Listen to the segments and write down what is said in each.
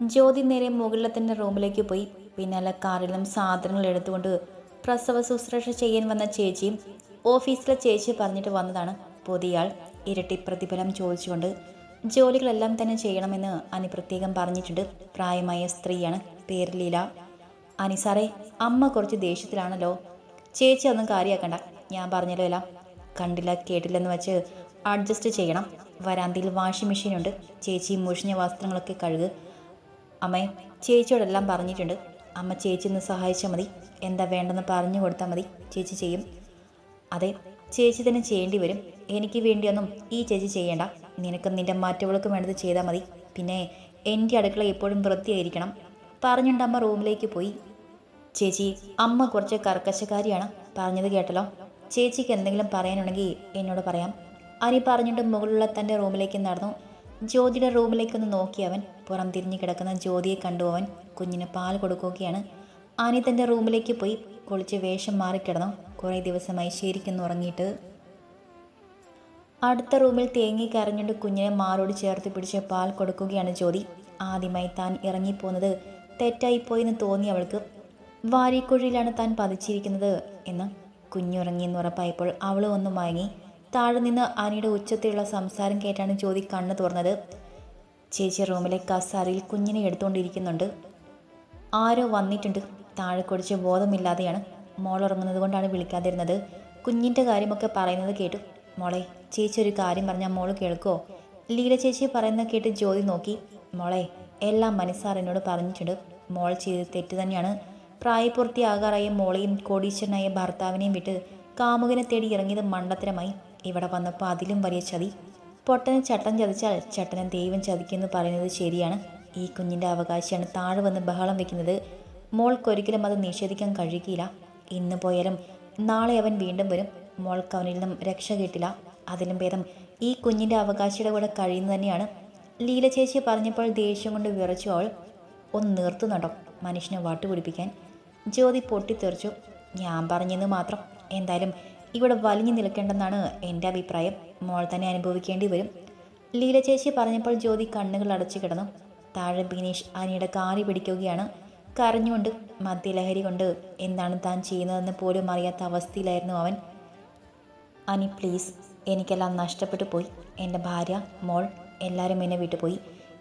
ജ്യോതി നേരെ മുകളിലത്തിന്റെ റൂമിലേക്ക് പോയി. പിന്നാലെ കാറിലും സാധനങ്ങൾ എടുത്തുകൊണ്ട് പ്രസവ ശുശ്രൂഷ ചെയ്യാൻ വന്ന ചേച്ചിയും ഓഫീസിലെ ചേച്ചി പറഞ്ഞിട്ട് വന്നതാണ്. പുതിയ ആൾ ഇരട്ടി പ്രതിഫലം ചോദിച്ചുകൊണ്ട് ജോലികളെല്ലാം തന്നെ ചെയ്യണമെന്ന് അനി പ്രത്യേകം പറഞ്ഞിട്ടുണ്ട്. പ്രായമായ സ്ത്രീയാണ്. പേര് ലീല. അനി സാറേ അമ്മ കുറച്ച് ദേഷ്യത്തിലാണല്ലോ. ചേച്ചി ഒന്നും കാര്യമാക്കണ്ട ഞാൻ പറഞ്ഞല്ലോ എല്ലാം. കണ്ടില്ല കേട്ടില്ലെന്ന് വെച്ച് അഡ്ജസ്റ്റ് ചെയ്യണം. വരാന്തിയിൽ വാഷിംഗ് മെഷീനുണ്ട്. ചേച്ചി മുഷിഞ്ഞ വസ്ത്രങ്ങളൊക്കെ കഴുകുക അമ്മേ ചേച്ചിയോടെല്ലാം പറഞ്ഞിട്ടുണ്ട്. അമ്മ ചേച്ചി ഒന്ന് സഹായിച്ചാൽ മതി. എന്താ വേണ്ടെന്ന് പറഞ്ഞു കൊടുത്താൽ മതി. ചേച്ചി ചെയ്യും. അതെ ചേച്ചി തന്നെ ചെയ്യേണ്ടി വരും. എനിക്ക് വേണ്ടിയൊന്നും ഈ ചേച്ചി ചെയ്യേണ്ട. നിനക്കും നിന്റെ മറ്റവൾക്ക് വേണ്ടത് ചെയ്താൽ മതി. പിന്നെ എന്റെ അടുക്കള എപ്പോഴും വൃത്തിയായിരിക്കണം. പറഞ്ഞുകൊണ്ട് അമ്മ റൂമിലേക്ക് പോയി. ചേച്ചി അമ്മ കുറച്ച് കർക്കശക്കാരിയാണ്. പറഞ്ഞത് കേട്ടല്ലോ. ചേച്ചിക്ക് എന്തെങ്കിലും പറയാനുണ്ടെങ്കിൽ എന്നോട് പറയാം. അനി പറഞ്ഞിട്ട് മുകളിലുള്ള തന്റെ റൂമിലേക്ക് നടന്നു. ജ്യോതിയുടെ റൂമിലേക്കൊന്ന് നോക്കി അവൻ. പുറം തിരിഞ്ഞു കിടക്കുന്ന ജ്യോതിയെ കണ്ടു അവൻ. കുഞ്ഞിന് പാൽ കൊടുക്കുകയാണ്. ആനി തന്റെ റൂമിലേക്ക് പോയി കുളിച്ച് വേഷം മാറിക്കിടന്നു കുറേ ദിവസമായി ശരിക്കുന്നു ഉറങ്ങിയിട്ട് അടുത്ത റൂമിൽ തേങ്ങി കരഞ്ഞുകൊണ്ട് കുഞ്ഞിനെ മാറോട് ചേർത്ത് പിടിച്ച് പാൽ കൊടുക്കുകയാണ് ജ്യോതി. ആദ്യമായി താൻ ഇറങ്ങിപ്പോകുന്നത് തെറ്റായിപ്പോയെന്ന് തോന്നി അവൾക്ക്. വാരിക്കുഴിയിലാണ് താൻ പതിച്ചിരിക്കുന്നത് എന്ന് കുഞ്ഞുറങ്ങിയെന്ന് ഉറപ്പായപ്പോൾ അവൾ ഒന്ന് മയങ്ങി. താഴെ നിന്ന് അനിയുടെ ഉച്ചത്തിലുള്ള സംസാരം കേട്ടാണ് ജ്യോതി കണ്ണു തുറന്നത്. ചേച്ചി റൂമിലെ കസാരയിൽ കുഞ്ഞിനെ എടുത്തുകൊണ്ടിരിക്കുന്നുണ്ട്. ആരോ വന്നിട്ടുണ്ട്. താഴെ കുടിച്ച് ബോധമില്ലാതെയാണ് മോൾ ഉറങ്ങുന്നത് കൊണ്ടാണ് വിളിക്കാതിരുന്നത്. കുഞ്ഞിന്റെ കാര്യമൊക്കെ പറയുന്നത് കേട്ടു. മോളെ ചേച്ചി ഒരു കാര്യം പറഞ്ഞാൽ മോൾ കേൾക്കുമോ ലീല ചേച്ചി പറയുന്നത് കേട്ട് ജ്യോതി നോക്കി. മോളെ എല്ലാം മനസ്സാർ എന്നോട് പറഞ്ഞിട്ടുണ്ട്. മോൾ ചെയ്ത് തെറ്റ് തന്നെയാണ്. പ്രായപൂർത്തിയാകാറായ മോളെയും കോടീശ്വരനായ ഭർത്താവിനെയും വിട്ട് കാമുകനെ തേടി ഇറങ്ങിയത് മണ്ടത്തരമായി. ഇവിടെ വന്നപ്പോൾ അതിലും വലിയ ചതി. പൊട്ടനെ ചട്ടൻ ചതിച്ചാൽ ചട്ടനെ ദൈവം ചതിക്കുമെന്ന് പറയുന്നത് ശരിയാണ്. ഈ കുഞ്ഞിന്റെ അവകാശിയാണ് താഴെ വന്ന് ബഹളം വെക്കുന്നത്. മോൾക്കൊരിക്കലും അത് നിഷേധിക്കാൻ കഴിയുകയില്ല. ഇന്ന് പോയാലും നാളെ അവൻ വീണ്ടും വരും. മോൾക്ക് അവനിൽ നിന്നും രക്ഷ കിട്ടില്ല. അതിലും ഭേദം ഈ കുഞ്ഞിന്റെ അവകാശിയുടെ കൂടെ കഴിയുന്നത് തന്നെയാണ്. ലീല ചേച്ചി പറഞ്ഞപ്പോൾ ദേഷ്യം കൊണ്ട് വിറച്ചു അവൾ. ഒന്ന് നിർത്തുന്നുണ്ടോ മനുഷ്യനെ വാട്ടുപിടിപ്പിക്കാൻ. ജ്യോതി പൊട്ടിത്തെറിച്ചു. ഞാൻ പറഞ്ഞെന്ന് മാത്രം. എന്തായാലും ഇവിടെ വലിഞ്ഞു നിൽക്കേണ്ടെന്നാണ് എന്റെ അഭിപ്രായം. മോൾ തന്നെ അനുഭവിക്കേണ്ടി വരും. ലീല ചേച്ചി പറഞ്ഞപ്പോൾ ജ്യോതി കണ്ണുകൾ അടച്ചു കിടന്നു. താഴെ ബിനീഷ് അനിയുടെ കാറി പിടിക്കുകയാണ്. കരഞ്ഞുകൊണ്ട് മദ്യലഹരി കൊണ്ട് എന്താണ് താൻ ചെയ്യുന്നതെന്ന് പോലും അറിയാത്ത അവസ്ഥയിലായിരുന്നു അവൻ. അനി പ്ലീസ് എനിക്കെല്ലാം നഷ്ടപ്പെട്ടു പോയി. എന്റെ ഭാര്യ മോൾ എല്ലാവരും എന്നെ വിട്ടു പോയി.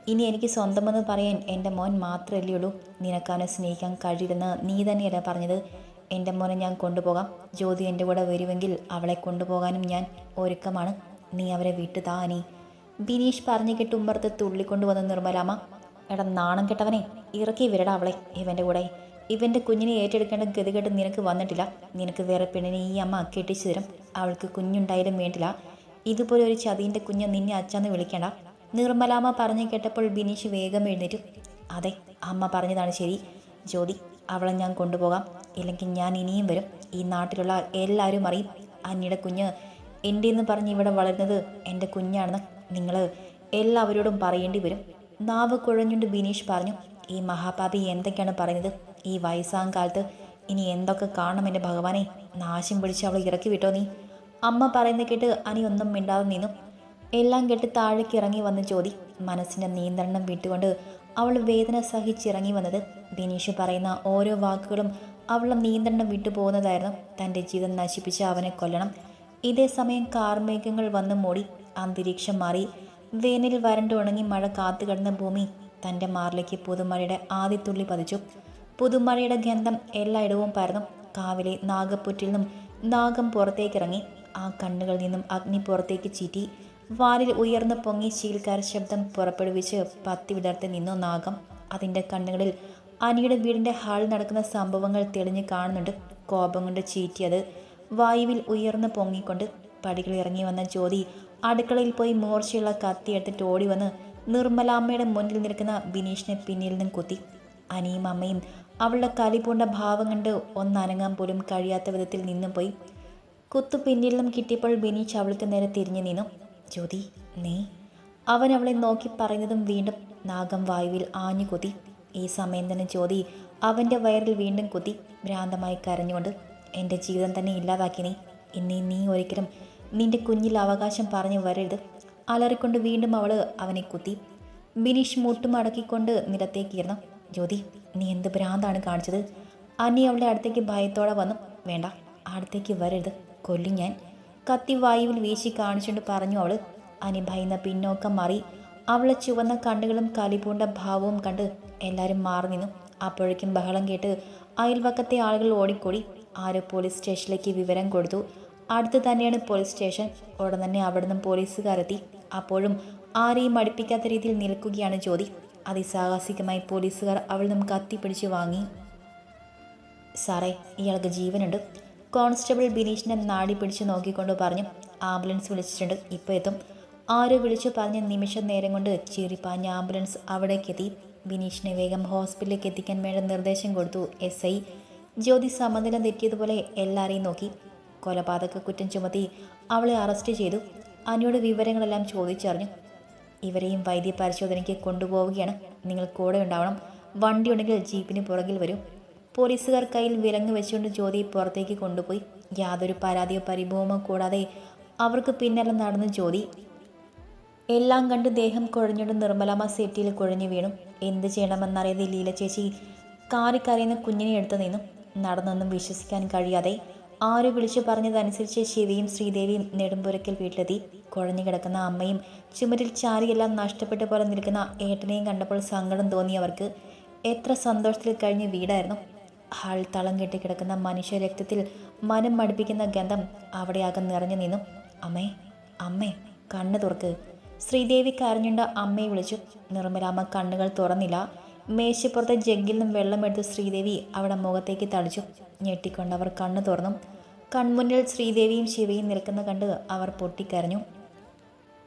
ഇനി എനിക്ക് സ്വന്തമെന്ന് പറയാൻ എന്റെ മോൻ മാത്രമല്ലേ ഉള്ളൂ. നിനക്കവനെ സ്നേഹിക്കാൻ കഴിയില്ലെന്ന് നീ തന്നെയല്ല പറഞ്ഞത്. എന്റെ മോനെ ഞാൻ കൊണ്ടുപോകാം. ജ്യോതി എന്റെ കൂടെ വരുമെങ്കിൽ അവളെ കൊണ്ടുപോകാനും ഞാൻ ഒരുക്കമാണ്. നീ അവരെ വിട്ടു താ അനി. ബിനീഷ് പറഞ്ഞു കേട്ട് ഉമ്മർത്ത് തുള്ളിക്കൊണ്ടുവന്ന നിർമ്മലാമ്മ എടാ നാണം കെട്ടവനെ ഇറക്കി വിരടാ അവളെ ഇവന്റെ കൂടെ. ഇവന്റെ കുഞ്ഞിനെ ഏറ്റെടുക്കേണ്ട ഗതികെട്ട് നിനക്ക് വന്നിട്ടില്ല. നിനക്ക് വേറെ പെണ്ണിനെ ഈ അമ്മ കെട്ടിച്ചു തരും. അവൾക്ക് കുഞ്ഞുണ്ടായാലും വേണ്ടില്ല. ഇതുപോലെ ഒരു ചതീന്റെ കുഞ്ഞ് നിന്നെ അച്ഛന്ന് വിളിക്കണ്ട. നിർമ്മലാമ്മ പറഞ്ഞു കേട്ടപ്പോൾ ബിനീഷ് വേഗം എഴുന്നേറ്റു. അതെ അമ്മ പറഞ്ഞതാണ് ശരി. ജ്യോതി അവളെ ഞാൻ കൊണ്ടുപോകാം. ഇല്ലെങ്കിൽ ഞാൻ ഇനിയും വരും. ഈ നാട്ടിലുള്ള എല്ലാവരും അറിയും. അന്നിയുടെ കുഞ്ഞ് എന്റെ എന്ന് പറഞ്ഞ് ഇവിടെ വളരുന്നത് എന്റെ കുഞ്ഞാണെന്ന് നിങ്ങൾ എല്ലാവരോടും പറയേണ്ടി വരും. നാവ് കുഴഞ്ഞുണ്ട് ബിനീഷ് പറഞ്ഞു ഈ മഹാപാപി എന്തൊക്കെയാണ് പറയുന്നത്? ഈ വയസ്സാം കാലത്ത് ഇനി എന്തൊക്കെ കാണണം എന്റെ ഭഗവാനെ? നാശം പിടിച്ച് അവളെ ഇറക്കി വിട്ടോ നീ? അമ്മ പറയുന്നത് കേട്ട് അനി ഒന്നും മിണ്ടാതെ നിന്നു. എല്ലാം കേട്ട് താഴേക്ക് ഇറങ്ങി വന്ന് ചോദി മനസ്സിന്റെ നിയന്ത്രണം വിട്ടുകൊണ്ട് അവൾ വേദന സഹിച്ചിറങ്ങി വന്നത്. ദിനീഷ് പറയുന്ന ഓരോ വാക്കുകളും അവളുടെ നിയന്ത്രണം വിട്ടുപോകുന്നതായിരുന്നു തന്റെ ജീവിതം നശിപ്പിച്ച് അവനെ കൊല്ലണം. ഇതേ സമയം കാർമേഘങ്ങൾ വന്ന് മൂടി അന്തരീക്ഷം മാറി. വേനൽ വരണ്ട് ഉണങ്ങി മഴ കാത്തു കിടന്ന ഭൂമി തന്റെ മാറിലേക്ക് പുതുമഴയുടെ ആദ്യത്തുള്ളി പതിച്ചു. പുതുമഴയുടെ ഗന്ധം എല്ലായിടവും പരന്നു. കാവിലെ നാഗപ്പുറ്റിൽ നിന്നും നാഗം പുറത്തേക്കിറങ്ങി. ആ കണ്ണുകളിൽ നിന്നും അഗ്നി പുറത്തേക്ക് ചീറ്റി. വാലിൽ ഉയർന്നു പൊങ്ങി ചീൽക്കാർ ശബ്ദം പുറപ്പെടുവിച്ച് പത്തി വിടർത്തി നിന്നു നാഗം. അതിന്റെ കണ്ണുകളിൽ അനിയുടെ വീടിന്റെ ഹാളിൽ നടക്കുന്ന സംഭവങ്ങൾ തെളിഞ്ഞു കാണുന്നുണ്ട്. കോപം കൊണ്ട് ചീറ്റിയത് വായുവിൽ ഉയർന്നു പൊങ്ങിക്കൊണ്ട് പടികൾ ഇറങ്ങി വന്ന ജ്യോതി അടുക്കളയിൽ പോയി മൂർച്ചയുള്ള കത്തിയെടുത്തിട്ട് ഓടി വന്ന് നിർമ്മലാമ്മയുടെ മുന്നിൽ നിൽക്കുന്ന ബിനീഷിനെ പിന്നിൽ നിന്നും കുത്തി. അനിയും അമ്മയും അവളുടെ കലിപൂണ്ട ഭാവം കണ്ട് ഒന്നനങ്ങാൻ പോലും കഴിയാത്ത വിധത്തിൽ നിന്നും പോയി കുത്തു പിന്നിൽ നിന്നും കിട്ടിയപ്പോൾ ബിനീഷ് അവൾക്ക് നേരെ തിരിഞ്ഞു നിന്നു. ജ്യോതി നീ? അവൻ അവളെ നോക്കി പറയുന്നതും വീണ്ടും നാഗം വായുവിൽ ആഞ്ഞു കുത്തി ഈ സമയം തന്നെ ജ്യോതി അവന്റെ വയറിൽ വീണ്ടും കുത്തി ഭ്രാന്തമായി കരഞ്ഞുകൊണ്ട് എന്റെ ജീവിതം തന്നെ ഇല്ലാതാക്കി നീ. ഇനി നീ ഒരിക്കലും നിന്റെ കുഞ്ഞിൽ അവകാശം പറഞ്ഞു വരരുത്. അലറിക്കൊണ്ട് വീണ്ടും അവൾ അവനെ കുത്തി. ബിനീഷ് മുട്ടുമടക്കിക്കൊണ്ട് നിലത്തേക്കിരുന്നു. ജ്യോതി നീ എന്ത് ഭ്രാന്താണ് കാണിച്ചത്? അനി അവളുടെ അടുത്തേക്ക് ഭയത്തോടെ വന്നു. വേണ്ട അടുത്തേക്ക് വരരുത്. കൊല്ലും ഞാൻ. കത്തി വായുവിൽ വീശി കാണിച്ചുകൊണ്ട് പറഞ്ഞു അവൾ അനി ഭയന്ന പിന്നോക്കം മാറി. അവളെ ചുവന്ന കണ്ണുകളും കലിപൂണ്ട ഭാവവും കണ്ട് എല്ലാവരും മാറി നിന്നു. അപ്പോഴേക്കും ബഹളം കേട്ട് അയൽവക്കത്തെ ആളുകൾ ഓടിക്കൂടി. ആരോ പോലീസ് സ്റ്റേഷനിലേക്ക് വിവരം കൊടുത്തു. അടുത്ത് തന്നെയാണ് പോലീസ് സ്റ്റേഷൻ ഉടൻ തന്നെ അവിടുന്ന് പോലീസുകാരെത്തി. അപ്പോഴും ആരെയും മടുപ്പിക്കാത്ത രീതിയിൽ നിൽക്കുകയാണ് ജ്യോതി. അതിസാഹസികമായി പോലീസുകാർ അവൾ നിന്നും കത്തിപ്പിടിച്ച് വാങ്ങി. സാറേ ഇയാൾക്ക് ജീവനുണ്ട്. കോൺസ്റ്റബിൾ ബിനീഷിനെ നാടി പിടിച്ച് നോക്കിക്കൊണ്ട് പറഞ്ഞു ആംബുലൻസ് വിളിച്ചിട്ടുണ്ട് ഇപ്പോൾ എത്തും. ആരോ വിളിച്ചു പറഞ്ഞ നിമിഷം നേരം കൊണ്ട് ചീറിപ്പാഞ്ഞ ആംബുലൻസ് അവിടേക്ക് എത്തി ബിനീഷിനെ വേഗം ഹോസ്പിറ്റലിലേക്ക് എത്തിക്കാൻ വേണ്ട നിർദ്ദേശം കൊടുത്തു എസ് ഐ. ജ്യോതി സമനില തെറ്റിയതുപോലെ എല്ലാവരെയും നോക്കി. കൊലപാതക കുറ്റം ചുമത്തി അവളെ അറസ്റ്റ് ചെയ്തു. അനിയുടെ വിവരങ്ങളെല്ലാം ചോദിച്ചറിഞ്ഞു. ഇവരെയും വൈദ്യ പരിശോധനയ്ക്ക് കൊണ്ടുപോവുകയാണ്. നിങ്ങൾ കൂടെ ഉണ്ടാവണം. വണ്ടി ഉണ്ടെങ്കിൽ ജീപ്പിന് പുറകിൽ വരും. പോലീസുകാർ കയ്യിൽ വിലങ്ങ് വെച്ചുകൊണ്ട് ജ്യോതി പുറത്തേക്ക് കൊണ്ടുപോയി. യാതൊരു പരാതിയോ പരിഭവമോ കൂടാതെ അവർക്ക് പിന്നാലെ നടന്ന് ജ്യോതി എല്ലാം കണ്ട് ദേഹം കുഴഞ്ഞുകൊണ്ട് നിർമ്മലാമ്മ സെറ്റിയിൽ കുഴഞ്ഞു വീണു. എന്ത് ചെയ്യണമെന്നറിയാതെ ലീല ചേച്ചി കാറിക്കരയുന്ന കുഞ്ഞിനെ എടുത്തു നിന്നും. നടന്നൊന്നും വിശ്വസിക്കാൻ കഴിയാതെ ആര് വിളിച്ചു പറഞ്ഞതനുസരിച്ച് ശിവയും ശ്രീദേവിയും നെടുമ്പുരക്കൽ വീട്ടിലെത്തി. കുഴഞ്ഞു കിടക്കുന്ന അമ്മയും ചുമരിൽ ചാരിയെല്ലാം നഷ്ടപ്പെട്ട പോലെ നിൽക്കുന്ന ഏട്ടനെയും കണ്ടപ്പോൾ സങ്കടം തോന്നിയവർക്ക് എത്ര സന്തോഷത്തിൽ കഴിഞ്ഞ വീടായിരുന്നു. ഹാൾ തളം കെട്ടിക്കിടക്കുന്ന മനുഷ്യ രക്തത്തിൽ മനം മടുപ്പിക്കുന്ന ഗന്ധം അവിടെ അകം നിറഞ്ഞു നിന്നു. അമ്മേ അമ്മേ കണ്ണു തുറക്ക്. ശ്രീദേവി കരഞ്ഞുണ്ട അമ്മയെ വിളിച്ചു. നിർമ്മലാമ്മ കണ്ണുകൾ തുറന്നില്ല. മേശപ്പുറത്തെ ജഗ്ഗിൽ നിന്നും വെള്ളമെടുത്ത് ശ്രീദേവി അവിടെ മുഖത്തേക്ക് തളിച്ചു. ഞെട്ടിക്കൊണ്ട് അവർ കണ്ണു തുറന്നു. കൺമുന്നിൽ ശ്രീദേവിയും ശിവയും നിൽക്കുന്ന കണ്ട് അവർ പൊട്ടിക്കരഞ്ഞു.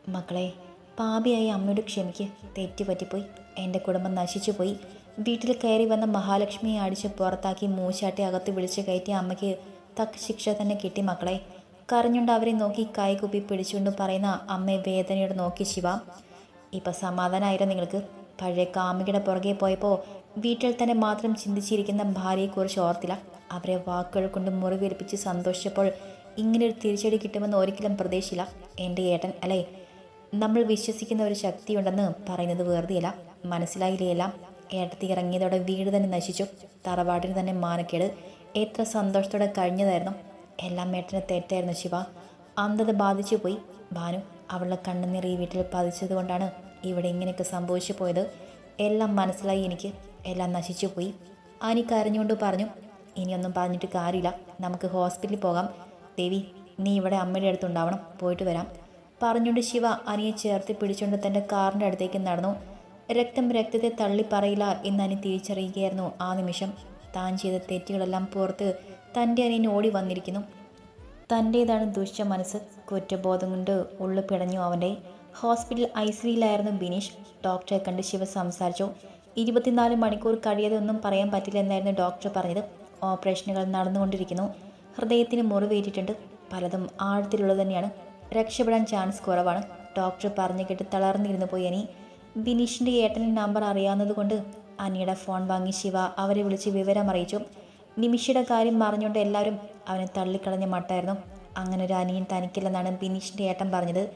മക്കളെ പാപിയായി അമ്മയോട് ക്ഷമിക്ക്. തെറ്റുപറ്റിപ്പോയി. എന്റെ കുടുംബം നശിച്ചു പോയി വീട്ടിൽ കയറി വന്ന മഹാലക്ഷ്മിയെ അടിച്ച് പുറത്താക്കി മൂശാട്ടി അകത്ത് വിളിച്ചു കയറ്റി അമ്മയ്ക്ക് തക്ക ശിക്ഷ തന്നെ കിട്ടി മക്കളെ. കരഞ്ഞുകൊണ്ട് അവരെ നോക്കി കൈകുപ്പി പിടിച്ചുകൊണ്ട് പറയുന്ന അമ്മയെ വേദനയോട് നോക്കി ശിവ. ഇപ്പം സമാധാനമായിരുന്നു നിങ്ങൾക്ക്? പഴയ കാമുകിയുടെ പുറകെ പോയപ്പോൾ വീട്ടിൽ തന്നെ മാത്രം ചിന്തിച്ചിരിക്കുന്ന ഭാര്യയെക്കുറിച്ച് ഓർത്തില്ല. അവരെ വാക്കുകൾ കൊണ്ട് മുറിവേൽപ്പിച്ച് സന്തോഷിച്ചപ്പോൾ ഇങ്ങനൊരു തിരിച്ചടി കിട്ടുമെന്ന് ഒരിക്കലും പ്രതീക്ഷയില്ല എന്റെ ഏട്ടൻ അല്ലേ? നമ്മൾ വിശ്വസിക്കുന്ന ഒരു ശക്തിയുണ്ടെന്ന് പറയുന്നത് വെറുതെയല്ല. മനസ്സിലായില്ലേ എല്ലാം? ഏട്ടത്തി ഇറങ്ങിയതോടെ വീട് തന്നെ നശിച്ചു. തറവാട്ടിന് തന്നെ മാനക്കേട്. എത്ര സന്തോഷത്തോടെ കഴിഞ്ഞതായിരുന്നു. എല്ലാം ഏട്ടന് തെറ്റായിരുന്നു ശിവ. അന്ധത ബാധിച്ചു പോയി. ഭാനു അവളുടെ കണ്ണുനീർ ഈ വീട്ടിൽ പതിച്ചത് കൊണ്ടാണ് ഇവിടെ ഇങ്ങനെയൊക്കെ സംഭവിച്ചു പോയത്. എല്ലാം മനസ്സിലായി എനിക്ക്. എല്ലാം നശിച്ചു പോയി. അനി കരഞ്ഞുകൊണ്ട് പറഞ്ഞു ഇനിയൊന്നും പറഞ്ഞിട്ട് കാര്യമില്ല. നമുക്ക് ഹോസ്പിറ്റലിൽ പോകാം. ദേവി നീ ഇവിടെ അമ്മയുടെ അടുത്തുണ്ടാവണം. പോയിട്ട് വരാം. പറഞ്ഞുകൊണ്ട് ശിവ അനിയെ ചേർത്ത് പിടിച്ചുകൊണ്ട് തന്റെ കാറിന്റെ അടുത്തേക്ക് നടന്നു. രക്തം രക്തത്തെ തള്ളി പറയില്ല എന്ന് അനി തിരിച്ചറിയുകയായിരുന്നു. ആ നിമിഷം താൻ ചെയ്ത തെറ്റുകളെല്ലാം പുറത്ത് തന്റെ അനിയൻ ഓടി വന്നിരിക്കുന്നു. തന്റേതാണ് ദുഷ്ട മനസ്സ്. കുറ്റബോധം കൊണ്ട് ഉള്ളു പിടഞ്ഞു അവന്റെ ഹോസ്പിറ്റൽ ഐ സിയിലായിരുന്നു ബിനീഷ്. ഡോക്ടറെ കണ്ട് ശിവ സംസാരിച്ചു. ഇരുപത്തിനാല് മണിക്കൂർ കഴിയാതെ ഒന്നും പറയാൻ പറ്റില്ല എന്നായിരുന്നു ഡോക്ടർ പറഞ്ഞത്. ഓപ്പറേഷനുകൾ നടന്നുകൊണ്ടിരിക്കുന്നു. ഹൃദയത്തിന് മുറിവേറ്റിട്ടുണ്ട്. പലതും ആഴത്തിലുള്ളത് തന്നെയാണ്. രക്ഷപ്പെടാൻ ചാൻസ് കുറവാണ്. ഡോക്ടർ പറഞ്ഞു കേട്ട് തളർന്നിരുന്നു പോയി അനി. ബിനീഷിന്റെ ഏട്ടന്റെ നമ്പർ അറിയാവുന്നതുകൊണ്ട് അനിയുടെ ഫോൺ വാങ്ങി ശിവ അവരെ വിളിച്ച് വിവരം അറിയിച്ചു നിമിഷയുടെ കാര്യം പറഞ്ഞുകൊണ്ട് എല്ലാവരും അവനെ തള്ളിക്കളഞ്ഞ മട്ടായിരുന്നു. അങ്ങനെ ഒരു അനിയൻ തനിക്കില്ലെന്നാണ് ബിനീഷിന്റെ ഏട്ടൻ പറഞ്ഞത്.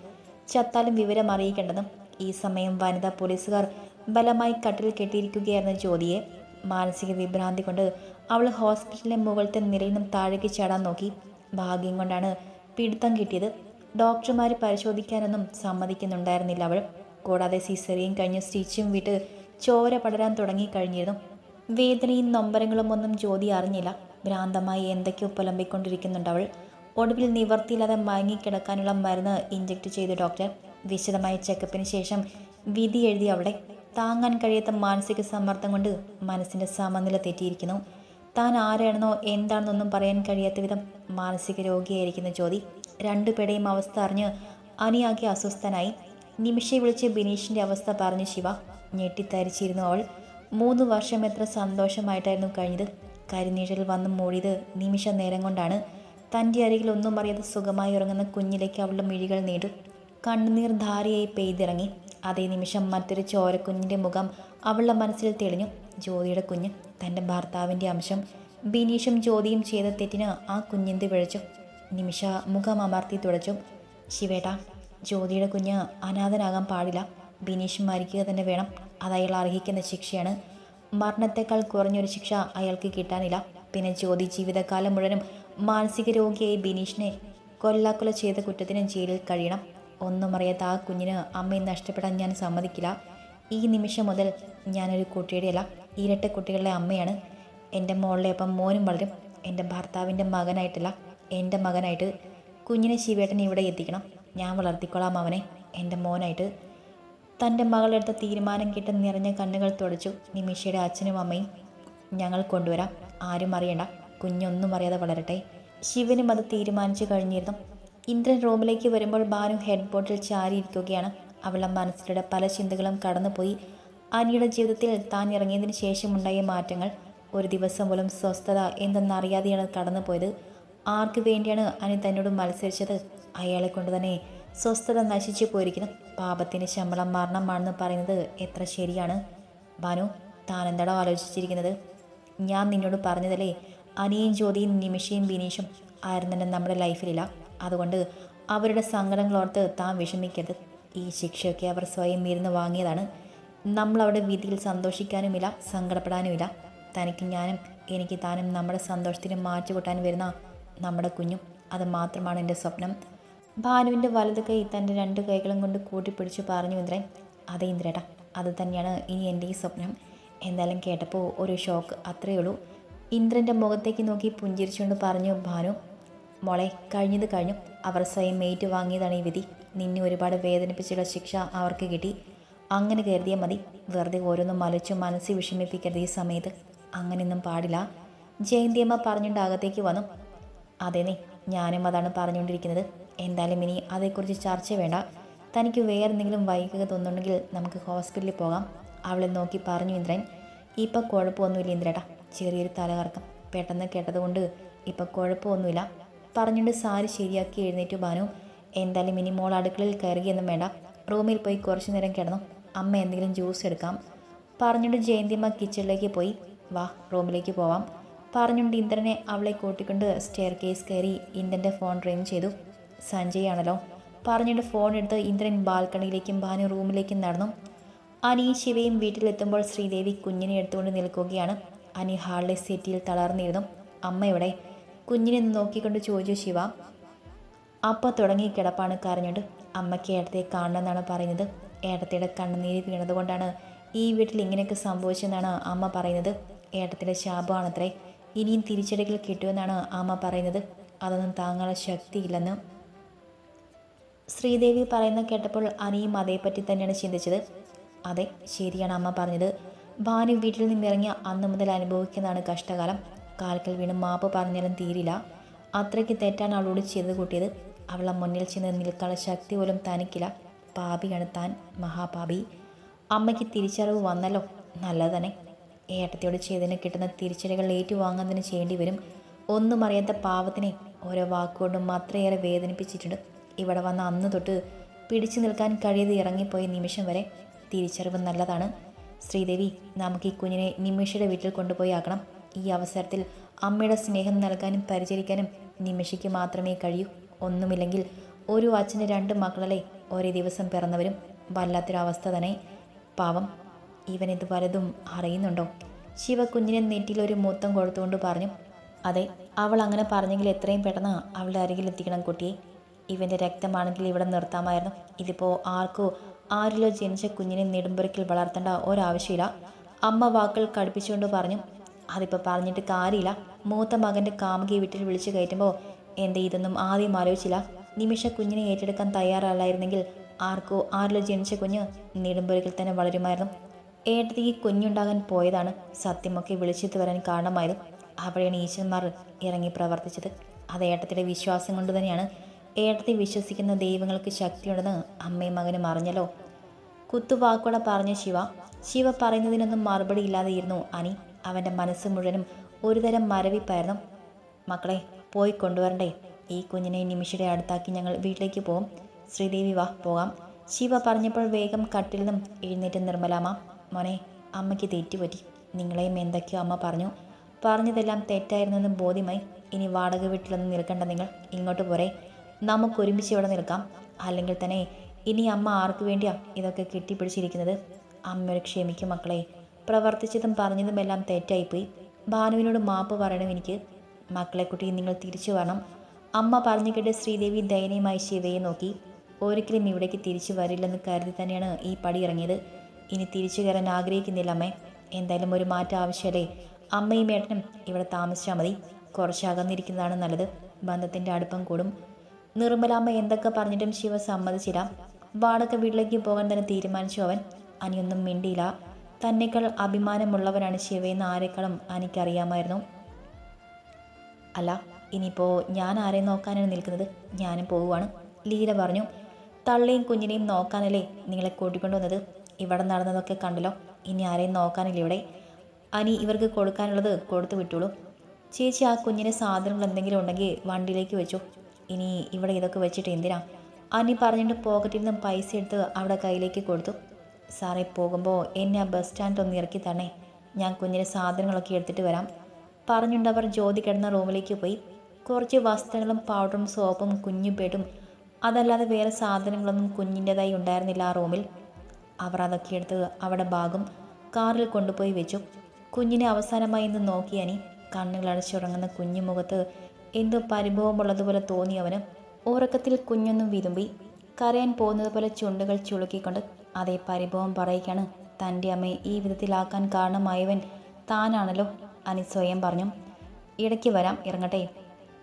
ചത്താലും വിവരം അറിയിക്കേണ്ടതും ഈ സമയം വനിതാ പോലീസുകാർ ബലമായി കട്ടിൽ കെട്ടിയിരിക്കുകയായിരുന്നു ജ്യോതിയെ മാനസിക വിഭ്രാന്തി കൊണ്ട് അവൾ ഹോസ്പിറ്റലിലെ മുകളിലത്തെ നിലയിൽ നിന്നും താഴേക്ക് ചാടാൻ നോക്കി. ഭാഗ്യം കൊണ്ടാണ് പിടുത്തം കിട്ടിയത്. ഡോക്ടർമാർ പരിശോധിക്കാനൊന്നും സമ്മതിക്കുന്നുണ്ടായിരുന്നില്ല അവൾ. കൂടാതെ സിസറിയും കഴിഞ്ഞ് സ്റ്റിച്ചും വിട്ട് ചോര പടരാൻ തുടങ്ങിക്കഴിഞ്ഞിരുന്നു വേദനയും നൊമ്പരങ്ങളും ഒന്നും ജ്യോതി അറിഞ്ഞില്ല. ഭ്രാന്തമായി എന്തൊക്കെയോ പുലമ്പിക്കൊണ്ടിരിക്കുന്നുണ്ട് അവൾ. ഒടുവിൽ നിവർത്തിയില്ലാതെ മയങ്ങിക്കിടക്കാനുള്ള മരുന്ന് ഇഞ്ചക്ട് ചെയ്തു ഡോക്ടർ. വിശദമായ ചെക്കപ്പിന് ശേഷം വിധി എഴുതി അവിടെ താങ്ങാൻ കഴിയാത്ത മാനസിക സമ്മർദ്ദം കൊണ്ട് മനസ്സിന്റെ സമനില തെറ്റിയിരിക്കുന്നു. താൻ ആരാണെന്നോ എന്താണെന്നൊന്നും പറയാൻ കഴിയാത്ത വിധം മാനസിക രോഗിയായിരിക്കുന്ന ജ്യോതി. രണ്ടുപേരുടെയും അവസ്ഥ അറിഞ്ഞ് അനിയാകെ അസ്വസ്ഥനായി. നിമിഷയെ വിളിച്ച് ബിനീഷിന്റെ അവസ്ഥ പറഞ്ഞു ശിവ. ഞെട്ടിത്തരിച്ചിരുന്നു അവൾ. മൂന്ന് വർഷം എത്ര സന്തോഷമായിട്ടായിരുന്നു കഴിഞ്ഞത്. കരിനീഴൽ വന്ന് മൂടിയത് നിമിഷ നേരം കൊണ്ടാണ്. തന്റെ അരികിൽ ഒന്നും അറിയാതെ സുഖമായി ഉറങ്ങുന്ന കുഞ്ഞിലേക്ക് അവളുടെ മിഴികൾ നീണ്ടു. കണ്ണുനീർ ധാരയായി പെയ്തിറങ്ങി. അതേ നിമിഷം മറ്റൊരു ചോരക്കുഞ്ഞിന്റെ മുഖം അവളുടെ മനസ്സിൽ തെളിഞ്ഞു. ജ്യോതിയുടെ കുഞ്ഞ് തന്റെ ഭർത്താവിന്റെ അംശം. ബിനീഷും ജ്യോതിയും ചെയ്ത തെറ്റിന് ആ കുഞ്ഞിന്റെ വിളിച്ചു നിമിഷ മുഖം അമർത്തി തുടച്ചു. ശിവേട്ട ജ്യോതിയുടെ കുഞ്ഞ് അനാഥനാകാൻ പാടില്ല. ബിനീഷ് മരിക്കുക തന്നെ വേണം. അത് അയാൾ അർഹിക്കുന്ന ശിക്ഷയാണ്. മരണത്തെക്കാൾ കുറഞ്ഞൊരു ശിക്ഷ അയാൾക്ക് കിട്ടാനില്ല. പിന്നെ ജ്യോതി ജീവിതകാലം മുഴുവനും മാനസിക രോഗിയായി ബിനീഷിനെ കൊല്ലാക്കൊല ചെയ്ത കുറ്റത്തിന് ജയിലിൽ കഴിയണം. ഒന്നും അറിയാത്ത ആ കുഞ്ഞിന് അമ്മയെ നഷ്ടപ്പെടാൻ ഞാൻ സമ്മതിക്കില്ല. ഈ നിമിഷം മുതൽ ഞാനൊരു കുട്ടിയുടെയല്ല ഇരട്ട കുട്ടികളുടെ അമ്മയാണ്. എന്റെ മോളിലെ അപ്പം മോനും വളരും. എന്റെ ഭർത്താവിന്റെ മകനായിട്ടല്ല എന്റെ മകനായിട്ട് കുഞ്ഞിനെ ശിവേട്ടനെ ഇവിടെ എത്തിക്കണം. ഞാൻ വളർത്തിക്കൊള്ളാം അവനെ. എന്റെ മോനായിട്ട് തന്റെ മകളെടുത്ത തീരുമാനം കേട്ട് നിറഞ്ഞ കണ്ണുകൾ തുടച്ചു നിമിഷയുടെ അച്ഛനും അമ്മയും. ഞങ്ങൾ കൊണ്ടുവരാം. ആരും അറിയണ്ട. കുഞ്ഞൊന്നും അറിയാതെ വളരട്ടെ. ശിവനും അത് തീരുമാനിച്ചു കഴിഞ്ഞിരുന്നു. ഇന്ദ്രൻ റൂമിലേക്ക് വരുമ്പോൾ ബാനു ഹെഡ് ബോട്ടിൽ ചാരിയിരിക്കുകയാണ്. അവളുടെ മനസ്സിലൂടെ പല ചിന്തകളും കടന്നുപോയി. അനിയുടെ ജീവിതത്തിൽ താൻ ഇറങ്ങിയതിന് ശേഷമുണ്ടായ മാറ്റങ്ങൾ ഒരു ദിവസം പോലും സ്വസ്ഥത എന്തെന്നറിയാതെയാണ് കടന്നുപോയത്. ആർക്ക് വേണ്ടിയാണ് അനി തന്നോട് മത്സരിച്ചത്? അയാളെ കൊണ്ട് തന്നെ സ്വസ്ഥത നശിച്ചു പോയിരിക്കുന്ന. പാപത്തിന് ശമ്പളം മരണമാണെന്ന് പറയുന്നത് എത്ര ശരിയാണ്? ഭാനു താൻ എന്താണോ ആലോചിച്ചിരിക്കുന്നത്? ഞാൻ നിന്നോട് പറഞ്ഞതല്ലേ അനിയും ജ്യോതിയും നിമിഷയും ബിനീഷും ആയിരുന്നെ നമ്മുടെ ലൈഫിലില്ല. അതുകൊണ്ട് അവരുടെ സങ്കടങ്ങളോർത്ത് താൻ വിഷമിക്കരുത്. ഈ ശിക്ഷയൊക്കെ അവർ സ്വയം ഇരുന്ന് വാങ്ങിയതാണ്. നമ്മൾ അവിടെ വിധിയിൽ സന്തോഷിക്കാനുമില്ല സങ്കടപ്പെടാനുമില്ല. തനിക്ക് ഞാനും എനിക്ക് താനും നമ്മുടെ സന്തോഷത്തിന് മാറ്റുകൂട്ടാൻ വരുന്ന നമ്മുടെ കുഞ്ഞും അത് മാത്രമാണ് എന്റെ സ്വപ്നം. ഭാനുവിന്റെ വലത് കൈ തന്റെ രണ്ട് കൈകളും കൊണ്ട് കൂട്ടിപ്പിടിച്ച് പറഞ്ഞു ഇന്ദ്രൻ അതെ ഇന്ദ്രേട്ടാ അത് തന്നെയാണ് ഇനി എന്റെ ഈ സ്വപ്നം. എന്തായാലും കേട്ടപ്പോൾ ഒരു ഷോക്ക് അത്രയേ ഉള്ളൂ. ഇന്ദ്രന്റെ മുഖത്തേക്ക് നോക്കി പുഞ്ചിരിച്ചുകൊണ്ട് പറഞ്ഞു ഭാനു മോളെ കഴിഞ്ഞത് കഴിഞ്ഞു. അവർ സ്വയം മേറ്റ് വാങ്ങിയതാണ് ഈ വിധി. നിന്നെ ഒരുപാട് വേദനിപ്പിച്ചുള്ള ശിക്ഷ അവർക്ക് കിട്ടി. അങ്ങനെ കരുതിയാൽ മതി. വെറുതെ ഓരോന്നും മലച്ചു മനസ്സ് വിഷമിപ്പിക്കരുത് ഈ സമയത്ത്. അങ്ങനെയൊന്നും പാടില്ല. ജയന്തിയമ്മ പറഞ്ഞുകൊണ്ട് അകത്തേക്ക് വന്നു. അതേനെ ഞാനും അതാണ് പറഞ്ഞുകൊണ്ടിരിക്കുന്നത്. എന്തായാലും ഇനി അതേക്കുറിച്ച് ചർച്ച വേണ്ട. തനിക്ക് വേറെ എന്തെങ്കിലും വൈകിക തോന്നുന്നുണ്ടെങ്കിൽ നമുക്ക് ഹോസ്പിറ്റലിൽ പോകാം. അവളെ നോക്കി പറഞ്ഞു ഇന്ദ്രൻ. ഇപ്പം കുഴപ്പമൊന്നുമില്ല ഇന്ദ്രേട്ടാ. ചെറിയൊരു തലകറക്കം. പെട്ടെന്ന് കേട്ടതുകൊണ്ട് ഇപ്പം കുഴപ്പമൊന്നുമില്ല. പറഞ്ഞുകൊണ്ട് സാരി ശരിയാക്കി എഴുന്നേറ്റു ബാനു. എന്തായാലും ഇനി മോൾ അടുക്കളയിൽ കയറുകയൊന്നും വേണ്ട. റൂമിൽ പോയി കുറച്ചു നേരം കിടന്നു. അമ്മ എന്തെങ്കിലും ജ്യൂസ് എടുക്കാം. പറഞ്ഞുകൊണ്ട് ജയന്തിമ്മ കിച്ചണിലേക്ക് പോയി. വാ റൂമിലേക്ക് പോവാം. പറഞ്ഞുകൊണ്ട് ഇന്ദ്രനെ അവളെ കൂട്ടിക്കൊണ്ട് സ്റ്റെയർ കേസ് കയറി ഇന്ദ്രന്റെ ഫോൺ റിംഗ് ചെയ്തു. സഞ്ജയ് ആണല്ലോ പറഞ്ഞിട്ട് ഫോൺ എടുത്ത് ഇന്ദ്രൻ ബാൽക്കണിയിലേക്കും ഭാനു റൂമിലേക്കും നടന്നു. അനി ശിവയും വീട്ടിലെത്തുമ്പോൾ ശ്രീദേവി കുഞ്ഞിനെ എടുത്തുകൊണ്ട് നിൽക്കുകയാണ്. അനി ഹാളിലെ സെറ്റിയിൽ തളർന്നിരുന്നു. അമ്മയുടെ കുഞ്ഞിനെ നോക്കിക്കൊണ്ട് ചോദിച്ചു ശിവ. അപ്പ തുടങ്ങി കിടപ്പാണ് കരഞ്ഞുകൊണ്ട് അമ്മയ്ക്ക് ഏട്ടത്തെ കാണണമെന്നാണ് പറയുന്നത്. ഏട്ടത്തിയുടെ കണ്ണുനീര് വീണതുകൊണ്ടാണ് ഈ വീട്ടിൽ ഇങ്ങനെയൊക്കെ സംഭവിച്ചെന്നാണ് അമ്മ പറയുന്നത്. ഏട്ടത്തിന്റെ ശാപമാണത്രേ. ഇനിയും തിരിച്ചടികൾ കിട്ടുമെന്നാണ് അമ്മ പറയുന്നത്. അതൊന്നും താങ്ങാനുള്ള ശക്തിയില്ലെന്ന്. ശ്രീദേവി പറയുന്ന കേട്ടപ്പോൾ അനിയും അതേപ്പറ്റി തന്നെയാണ് ചിന്തിച്ചത്. അതെ ശരിയാണ് അമ്മ പറഞ്ഞത്. ഭാനു വീട്ടിൽ നിന്നിറങ്ങിയ അന്ന് മുതൽ അനുഭവിക്കുന്നതാണ് കഷ്ടകാലം. കാൽക്കൽ വീണ് മാപ്പ് പറഞ്ഞാലും തീരില്ല. അത്രയ്ക്ക് തെറ്റാണ് അവളോട് ചെയ്ത് കൂട്ടിയത്. അവളെ മുന്നിൽ ചെന്ന് നിൽക്കാനുള്ള ശക്തി പോലും തനിക്കില്ല. പാപിയാണ് താൻ മഹാപാപി. അമ്മയ്ക്ക് തിരിച്ചറിവ് വന്നല്ലോ. നല്ലത് തന്നെ ഏട്ടത്തിയോട് ചെയ്തതിന് കിട്ടുന്ന തിരിച്ചടികൾ ഏറ്റുവാങ്ങുന്നതിന് ചെയ്യേണ്ടി വരും. ഒന്നും അറിയാത്ത പാവത്തിനെ ഓരോ വാക്കുകൊണ്ടും അത്രയേറെ വേദനിപ്പിച്ചിട്ടുണ്ട്. ഇവിടെ വന്ന അന്ന് തൊട്ട് പിടിച്ചു നിൽക്കാൻ കഴിയാതെ ഇറങ്ങിപ്പോയ നിമിഷം വരെ തിരിച്ചറിവ് നല്ലതാണ്. ശ്രീദേവി നമുക്ക് ഈ കുഞ്ഞിനെ നിമിഷയുടെ വീട്ടിൽ കൊണ്ടുപോയി ആക്കണം. ഈ അവസരത്തിൽ അമ്മയുടെ സ്നേഹം നൽകാനും പരിചരിക്കാനും നിമിഷയ്ക്ക് മാത്രമേ കഴിയൂ. ഒന്നുമില്ലെങ്കിൽ ഒരു അച്ഛന് രണ്ട് മക്കളെ ഒരേ ദിവസം പിറന്നവരും. വല്ലാത്തൊരവസ്ഥ തന്നെ. പാവം. ഇവൻ ഇത് പലതും അറിയുന്നുണ്ടോ? ശിവ കുഞ്ഞിനെ നെറ്റിയിൽ ഒരു മൂത്തം കൊടുത്തുകൊണ്ട് പറഞ്ഞു അതെ അവൾ അങ്ങനെ പറഞ്ഞെങ്കിൽ എത്രയും പെട്ടെന്ന് അവളുടെ അരികിൽ എത്തിക്കണം കുട്ടിയെ. ഇവന്റെ രക്തമാണെങ്കിൽ ഇവിടെ നിർത്താമായിരുന്നു. ഇതിപ്പോൾ ആർക്കോ ആരിലോ ജനിച്ച കുഞ്ഞിനെ നെടുമ്പുരക്കിൽ വളർത്തേണ്ട ഒരാവശ്യമില്ല. അമ്മ വാക്കുകൾ കടുപ്പിച്ചുകൊണ്ട് പറഞ്ഞു അതിപ്പോൾ പറഞ്ഞിട്ട് കാര്യമില്ല. മൂത്ത മകന്റെ കാമുകി വീട്ടിൽ വിളിച്ചു കയറ്റുമ്പോൾ എന്റെ ഇതൊന്നും ആദ്യം ആലോചിച്ചില്ല. നിമിഷ കുഞ്ഞിനെ ഏറ്റെടുക്കാൻ തയ്യാറല്ലായിരുന്നെങ്കിൽ ആർക്കോ ആരിലോ ജനിച്ച കുഞ്ഞ് നെടുമ്പുരക്കിൽ തന്നെ വളരുമായിരുന്നു. ഏട്ടത്തിക്ക് കുഞ്ഞുണ്ടാകാൻ പോയതാണ് സത്യമൊക്കെ വിളിച്ചെത്തു വരാൻ കാരണമായത്. അവിടെയാണ് ഈശ്വരന്മാർ ഇറങ്ങി പ്രവർത്തിച്ചത്. അത് ഏട്ടത്തിയുടെ വിശ്വാസം കൊണ്ട് തന്നെയാണ്. ഏട്ടത്തെ വിശ്വസിക്കുന്ന ദൈവങ്ങൾക്ക് ശക്തിയുണ്ടെന്ന് അമ്മയും മകനും അറിഞ്ഞല്ലോ. കുത്തുവാക്കോടെ പറഞ്ഞ ശിവ ശിവ പറയുന്നതിനൊന്നും മറുപടി ഇല്ലാതെയിരുന്നു അനി. അവന്റെ മനസ്സ് മുഴുവനും ഒരുതരം മരവിപ്പായിരുന്നു. മക്കളെ പോയി കൊണ്ടുവരണ്ടേ. ഈ കുഞ്ഞിനെ നിമിഷയുടെ അടുത്താക്കി ഞങ്ങൾ വീട്ടിലേക്ക് പോകും ശ്രീദേവി വാ പോകാം. ശിവ പറഞ്ഞപ്പോൾ വേഗം കട്ടിൽ നിന്നും എഴുന്നേറ്റ് നിർമ്മലാമ മോനെ അമ്മയ്ക്ക് തെറ്റുപറ്റി. നിങ്ങളെയും എന്തൊക്കെയോ അമ്മ പറഞ്ഞു. പറഞ്ഞതെല്ലാം തെറ്റായിരുന്നെന്ന് ബോധ്യമായി. ഇനി വാടക വീട്ടിലൊന്നും നിൽക്കേണ്ട നിങ്ങൾ. ഇങ്ങോട്ട് പോരെ. നമുക്ക് ഒരുമിച്ച് ഇവിടെ നിൽക്കാം. അല്ലെങ്കിൽ തന്നെ ഇനി അമ്മ ആർക്ക് വേണ്ടിയാ ഇതൊക്കെ കെട്ടിപ്പിടിച്ചിരിക്കുന്നത്? അമ്മയോട് ക്ഷമിക്കും മക്കളെ. പ്രവർത്തിച്ചതും പറഞ്ഞതും പറഞ്ഞതുമെല്ലാം തെറ്റായിപ്പോയി. ഭാനുവിനോട് മാപ്പ് പറയണം എനിക്ക്. മക്കളെ കുട്ടി നിങ്ങൾ തിരിച്ചു വരണം. അമ്മ പറഞ്ഞു കേട്ട് ശ്രീദേവി ദയനീയമായി ശിവയെ നോക്കി. ഒരിക്കലും ഇവിടേക്ക് തിരിച്ചു വരില്ലെന്ന് കരുതി തന്നെയാണ് ഈ പടി ഇറങ്ങിയത്. ഇനി തിരിച്ചു കയറാൻ ആഗ്രഹിക്കുന്നില്ല അമ്മേ. എന്തായാലും ഒരു മാറ്റം ആവശ്യമല്ലേ? അമ്മയും ഏട്ടനും ഇവിടെ താമസിച്ചാൽ മതി. കുറച്ച് അകന്നിരിക്കുന്നതാണ് നല്ലത്. ബന്ധത്തിന്റെ അടുപ്പം കൂടും. നിർമ്മലാമ്മ എന്തൊക്കെ പറഞ്ഞിട്ടും ശിവ സമ്മതിച്ചില്ല. വാടക വീട്ടിലേക്ക് പോകാൻ തന്നെ തീരുമാനിച്ചു അവൻ. അനിയൊന്നും മിണ്ടിയില്ല. തന്നെക്കാൾ അഭിമാനമുള്ളവനാണ് ശിവയെന്ന് ആരെക്കാളും അനിക്കറിയാമായിരുന്നു. അല്ല ഇനിയിപ്പോൾ ഞാൻ ആരെ നോക്കാനാണ് നിൽക്കുന്നത്? ഞാനും പോവുകയാണ് ലീല പറഞ്ഞു തള്ളയും കുഞ്ഞിനെയും നോക്കാനല്ലേ നിങ്ങളെ കൂട്ടിക്കൊണ്ടു വന്നത് ഇവിടെ നടന്നതൊക്കെ കണ്ടല്ലോ. ഇനി ആരെയും നോക്കാനില്ല ഇവിടെ. അനി ഇവർക്ക് കൊടുക്കാനുള്ളത് കൊടുത്തു വിട്ടോളൂ. ചേച്ചി ആ കുഞ്ഞിന് സാധനങ്ങൾ എന്തെങ്കിലും ഉണ്ടെങ്കിൽ വണ്ടിയിലേക്ക് വെച്ചു. ഇനി ഇവിടെ ഇതൊക്കെ വെച്ചിട്ട് എന്തിനാ? അനി പറഞ്ഞിട്ട് പോക്കറ്റിൽ നിന്നും പൈസ എടുത്ത് അവിടെ കയ്യിലേക്ക് കൊടുത്തു. സാറേ പോകുമ്പോൾ എന്നെ ആ ബസ് സ്റ്റാൻഡ് ഒന്ന് ഇറക്കി തരണേ. ഞാൻ കുഞ്ഞിന് സാധനങ്ങളൊക്കെ എടുത്തിട്ട് വരാം. പറഞ്ഞുകൊണ്ട് അവർ ജ്യോതി കിടന്ന റൂമിലേക്ക് പോയി. കുറച്ച് വസ്ത്രങ്ങളും പൗഡറും സോപ്പും കുഞ്ഞു ബെഡും അതല്ലാതെ വേറെ സാധനങ്ങളൊന്നും കുഞ്ഞിന്റെതായി ഉണ്ടായിരുന്നില്ല ആ റൂമിൽ. അവർ അതൊക്കെ എടുത്ത് അവിടെ ഭാഗം കാറിൽ കൊണ്ടുപോയി വെച്ചു. കുഞ്ഞിനെ അവസാനമായി ഇന്ന് നോക്കിയാനി കണ്ണുകളടച്ചുറങ്ങുന്ന കുഞ്ഞു മുഖത്ത് എന്തോ പരിഭവമുള്ളതുപോലെ തോന്നി അവന്. ഉറക്കത്തിൽ കുഞ്ഞൊന്നും വിതുമ്പി കരയാൻ പോകുന്നത് പോലെ ചുണ്ടുകൾ ചുളുക്കിക്കൊണ്ട് അതേ പരിഭവം പറയിക്കാണ് തന്റെ അമ്മയെ ഈ വിധത്തിലാക്കാൻ കാരണമായവൻ താനാണല്ലോ അനി സ്വയം പറഞ്ഞു. ഇടയ്ക്ക് വരാം ഇറങ്ങട്ടെ.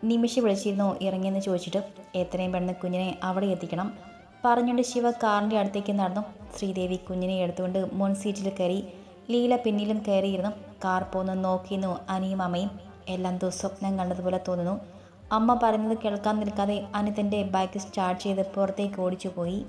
നിമിഷ വിളിച്ചിരുന്നോ ഇറങ്ങിയെന്ന് ചോദിച്ചിട്ട് എത്രയും പെട്ടെന്ന് കുഞ്ഞിനെ അവിടെ എത്തിക്കണം. പറഞ്ഞുകൊണ്ട് ശിവ കാറിന്റെ അടുത്തേക്ക് നടന്നു. ശ്രീദേവി കുഞ്ഞിനെ എടുത്തുകൊണ്ട് മുൻ സീറ്റിൽ കയറി ലീല പിന്നിലും കയറിയിരുന്നു. കാർ പോന്നു നോക്കിയിരുന്നു അനിയും അമ്മയും. എല്ലാം ദുസ്വപ്നം കണ്ടതുപോലെ തോന്നുന്നു. അമ്മ പറയുന്നത് കേൾക്കാൻ നിൽക്കാതെ അനിതന്റെ ബൈക്ക് സ്റ്റാർട്ട് ചെയ്ത് പുറത്തേക്ക് ഓടിച്ചു പോയി